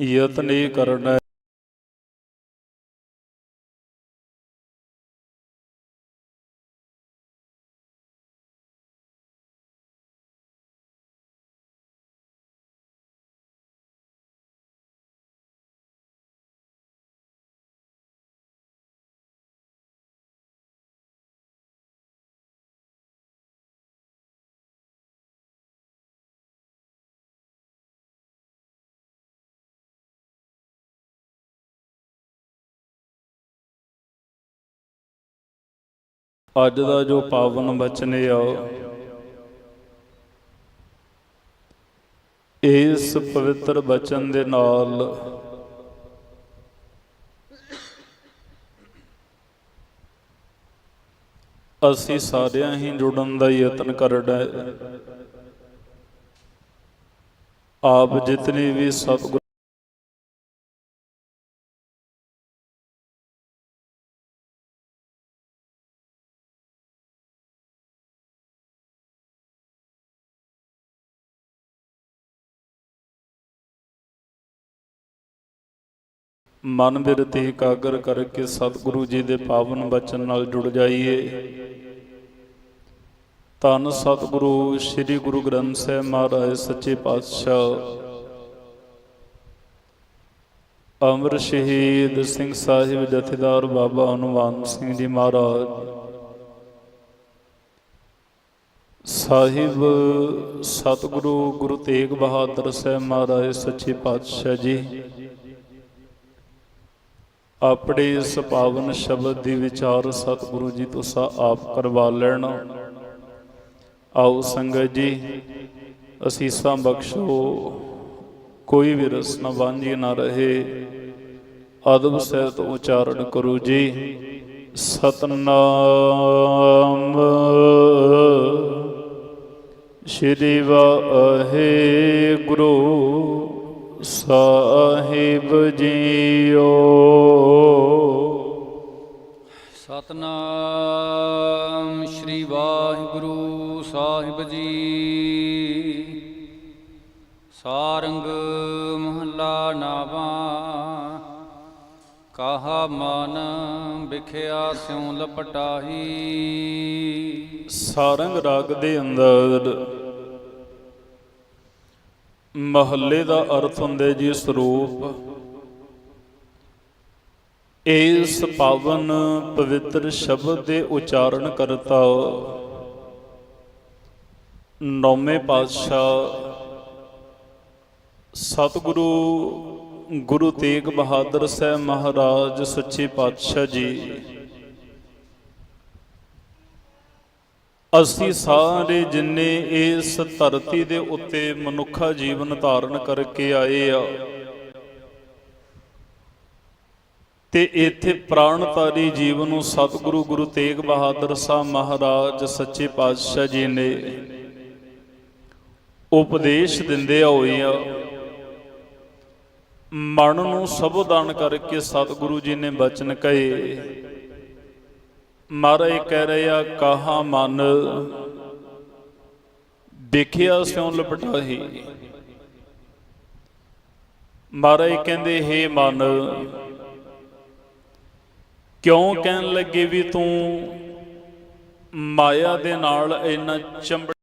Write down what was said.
ਯਤਨ ਇਹ ਕਰਨਾ। ਅੱਜ ਦਾ ਜੋ ਪਾਵਨ ਬਚਨ ਆ, ਇਸ ਪਵਿੱਤਰ ਬਚਨ ਦੇ ਨਾਲ ਅਸੀਂ ਸਾਰਿਆਂ ਹੀ ਜੁੜਨ ਦਾ ਯਤਨ ਕਰਨਾ ਆਪ ਜਿਤਨੇ ਵੀ ਸਤਿਗੁਰ ਮਨ ਬਿਰਤੀ ਇਕਾਗਰ ਕਰਕੇ ਸਤਿਗੁਰੂ ਜੀ ਦੇ ਪਾਵਨ ਬਚਨ ਨਾਲ ਜੁੜ ਜਾਈਏ। ਧੰਨ ਸਤਿਗੁਰੂ ਸ੍ਰੀ ਗੁਰੂ ਗ੍ਰੰਥ ਸਾਹਿਬ ਮਹਾਰਾਜ ਸੱਚੇ ਪਾਤਸ਼ਾਹ। ਅਮਰ ਸ਼ਹੀਦ ਸਿੰਘ ਸਾਹਿਬ ਜਥੇਦਾਰ ਬਾਬਾ ਹਨੂਮਾਨ ਸਿੰਘ ਜੀ ਮਹਾਰਾਜ। ਸਾਹਿਬ ਸਤਿਗੁਰੂ ਗੁਰੂ ਤੇਗ ਬਹਾਦਰ ਸਾਹਿਬ ਮਹਾਰਾਜ ਸੱਚੇ ਪਾਤਸ਼ਾਹ ਜੀ। ਆਪਣੇ ਇਸ ਪਾਵਨ ਸ਼ਬਦ ਦੀ ਵਿਚਾਰ ਸਤਿਗੁਰੂ ਜੀ ਤੋਂ ਸਾ ਆਪ ਕਰਵਾ ਲੈਣ। ਆਓ ਸੰਗਤ ਜੀ ਅਸੀਸਾਂ ਬਖਸ਼ੋ, ਕੋਈ ਵੀ ਰਸਨਾ ਵਾਂਝੀ ਨਾ ਰਹੇ। ਆਦਮ ਸਹਿਤ ਉਚਾਰਨ ਕਰੋ ਜੀ। ਸਤਨਾਮ। ਸ਼੍ਰੀ ਵਾਹਿਗੁਰੂ। ਸਾਹਿਬ ਜੀਓ। ਸਤਨਾਮ ਸ਼੍ਰੀ ਵਾਹਿਗੁਰੂ ਸਾਹਿਬ ਜੀ। ਸਾਰੰਗ ਮਹੱਲਾ ਨਾਵਾ। ਕਹਾ ਮਨ ਵਿਖਿਆ ਸਿਉ ਲਪਟਾਹੀ। ਸਾਰੰਗ ਰਾਗ ਦੇ ਅੰਦਰ ਮਹੱਲੇ ਦਾ ਅਰਥ ਹੁੰਦਾ ਜੀ ਸਰੂਪ। ਇਸ ਪਾਵਨ ਪਵਿੱਤਰ ਸ਼ਬਦ ਦੇ ਉਚਾਰਨ ਕਰਤਾ। ਨੌਵੇਂ ਪਾਤਸ਼ਾਹ, ਸਤਿਗੁਰੂ ਗੁਰੂ ਤੇਗ ਬਹਾਦਰ ਸਾਹਿਬ ਮਹਾਰਾਜ, ਸੱਚੇ ਪਾਤਸ਼ਾਹ ਜੀ। ਅਸੀਂ ਸਾਰੇ ਜਿੰਨੇ ਇਸ ਧਰਤੀ ਦੇ ਉੱਤੇ ਮਨੁੱਖਾ ਜੀਵਨ ਧਾਰਨ ਕਰਕੇ ਆਏ ਆ, ਤੇ ਇੱਥੇ ਪ੍ਰਾਣਤਾਰੀ ਜੀਵਨ ਨੂੰ ਸਤਿਗੁਰੂ ਗੁਰੂ ਤੇਗ ਬਹਾਦਰ ਸਾਹਿਬ ਮਹਾਰਾਜ ਸੱਚੇ ਪਾਤਸ਼ਾਹ ਜੀ ਨੇ ਉਪਦੇਸ਼ ਦਿੰਦੇ ਹੋਏ ਆ, ਮਨ ਨੂੰ ਸਬਦਾਨ ਕਰਕੇ ਸਤਿਗੁਰੂ ਜੀ ਨੇ ਬਚਨ ਕਹੇ। ਮਹਾਰਾਜ ਕਹਿ ਰਹੇ ਆ ਕਹਾ ਮਨ? ਦੇਖਿਆ ਸਿਉ ਲਪਟਾਹੀ। ਮਹਾਰਾਜ ਕਹਿੰਦੇ, ਹੇ ਮਨ, ਕਿਉਂ ਕਹਿਣ ਲੱਗੇ ਵੀ ਤੂੰ ਮਾਇਆ ਦੇ ਨਾਲ ਇੰਨਾ ਚੰਬੜ